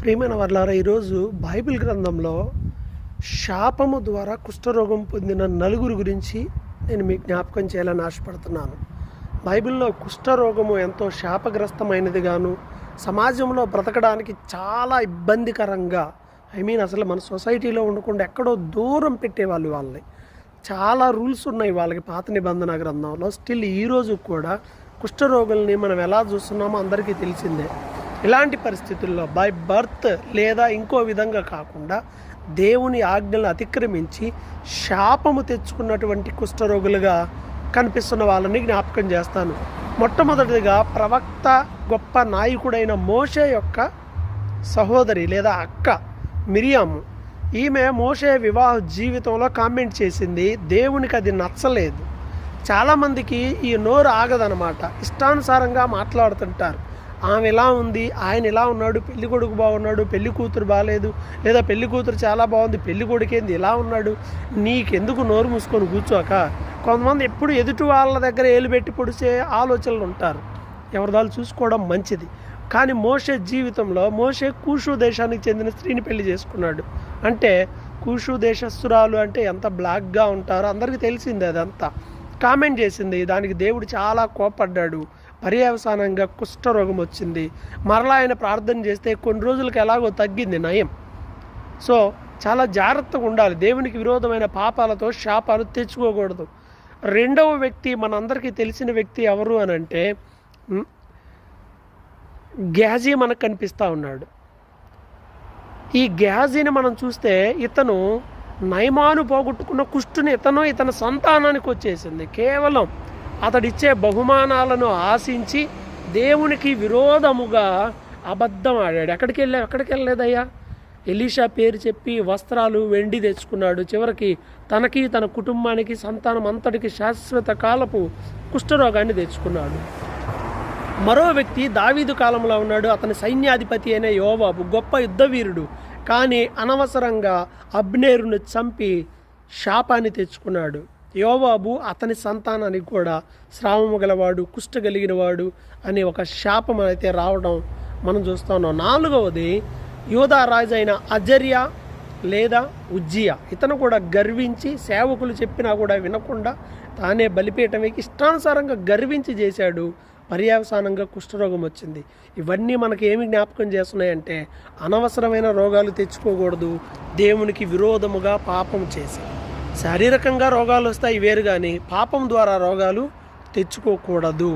ప్రేమైన వర్లారా ఈరోజు బైబిల్ గ్రంథంలో శాపము ద్వారా కుష్ఠరోగం పొందిన నలుగురు గురించి నేను మీకు జ్ఞాపకం చేయాలని ఆశపడుతున్నాను. బైబిల్లో కుష్ఠరోగము ఎంతో శాపగ్రస్తమైనదిగాను సమాజంలో బ్రతకడానికి చాలా ఇబ్బందికరంగా ఐ మీన్ అసలు మన సొసైటీలో ఉండకుండా ఎక్కడో దూరం పెట్టేవాళ్ళు వాళ్ళని. చాలా రూల్స్ ఉన్నాయి వాళ్ళకి పాత నిబంధన గ్రంథంలో. స్టిల్ ఈ రోజు కూడా కుష్ఠరోగుల్ని మనం ఎలా చూస్తున్నామో అందరికీ తెలిసిందే. ఇలాంటి పరిస్థితుల్లో బై బర్త్ లేదా ఇంకో విధంగా కాకుండా దేవుని ఆజ్ఞలను అతిక్రమించి శాపము తెచ్చుకున్నటువంటి కుష్ఠరోగులుగా కనిపిస్తున్న వాళ్ళని జ్ఞాపకం చేస్తాను. మొట్టమొదటిగా ప్రవక్త గొప్ప నాయకుడైన మోషే యొక్క సహోదరి లేదా అక్క మిరియాము. ఈమె మోషే వివాహ జీవితంలో కామెంట్ చేసింది దేవునికి అది నచ్చలేదు. చాలామందికి ఈ నోరు ఆగదనమాట ఇష్టానుసారంగా మాట్లాడుతుంటారు. ఆమె ఇలా ఉంది? ఆయన ఇలా ఉన్నాడు? పెళ్ళి కొడుకు బాగున్నాడు? పెళ్ళి కూతురు బాగాలేదు లేదా పెళ్ళి కూతురు చాలా బాగుంది పెళ్ళి కొడుకేంది? ఇలా ఉన్నాడు? నీకెందుకు నోరు మూసుకొని కూర్చోక కొంతమంది ఎప్పుడు ఎదుటి వాళ్ళ దగ్గర ఏలు పెట్టి పొడిచే ఆలోచనలు ఉంటారు. ఎవరిదాలు చూసుకోవడం మంచిది. కానీ మోషే జీవితంలో మోషే కూషు దేశానికి చెందిన స్త్రీని పెళ్ళి చేసుకున్నాడు. అంటే కూషు దేశస్తురాలు అంటే ఎంత బ్లాక్గా ఉంటారో అందరికీ తెలిసింది అదంతా. కామెంట్ చేసింది దానికి దేవుడు చాలా కోపడ్డాడు పర్యవసానంగా కుష్ఠరోగం వచ్చింది. మరలా ఆయన ప్రార్థన చేస్తే కొన్ని రోజులకు ఎలాగో తగ్గింది నయం. సో చాలా జాగ్రత్తగా ఉండాలి. దేవునికి విరోధమైన పాపాలతో శాపాలు తెచ్చుకోకూడదు. రెండవ వ్యక్తి మనందరికీ తెలిసిన వ్యక్తి ఎవరు అని అంటే గ్యాజీ మనకు కనిపిస్తూ ఉన్నాడు. ఈ గ్యాజీని మనం చూస్తే ఇతను నయమాను పోగొట్టుకున్న కుష్టుని ఇతను ఇతని సంతానానికి వచ్చేసింది. కేవలం అతడిచ్చే బహుమానాలను ఆశించి దేవునికి విరోధముగా అబద్ధం ఆడాడు ఎక్కడికి వెళ్ళా ఎక్కడికి వెళ్ళలేదయ్యా? ఎలీషా పేరు చెప్పి వస్త్రాలు వెండి తెచ్చుకున్నాడు. చివరికి తనకి తన కుటుంబానికి సంతానం అంతటికి శాశ్వత కాలపు కుష్ఠరోగాన్ని తెచ్చుకున్నాడు. మరో వ్యక్తి దావీదు కాలంలో ఉన్నాడు. అతని సైన్యాధిపతి అయిన యోవాబు గొప్ప యుద్ధవీరుడు. కానీ అనవసరంగా అబ్నేరును చంపి శాపాన్ని తెచ్చుకున్నాడు. యోవాబు అతని సంతానానికి కూడా స్రావము గలవాడు కుష్ట కలిగిన వాడు ఒక శాపం అయితే రావడం మనం చూస్తా ఉన్నాం. నాలుగవది యోధా రాజు అయిన అజర్యా లేదా ఉజ్జియా. ఇతను కూడా గర్వించి సేవకులు చెప్పినా కూడా వినకుండా తానే బలిపీఠం ఇష్టానుసారంగా గర్వించి చేశాడు. పర్యవసానంగా కుష్ఠరోగం వచ్చింది. ఇవన్నీ మనకి ఏమి జ్ఞాపకం చేస్తున్నాయంటే అనవసరమైన రోగాలు తెచ్చుకోకూడదు. దేవునికి విరోధముగా పాపం చేసి శారీరకంగా రోగాలు వస్తాయి వేరు కానీ పాపం ద్వారా రోగాలు తెచ్చుకోకూడదు.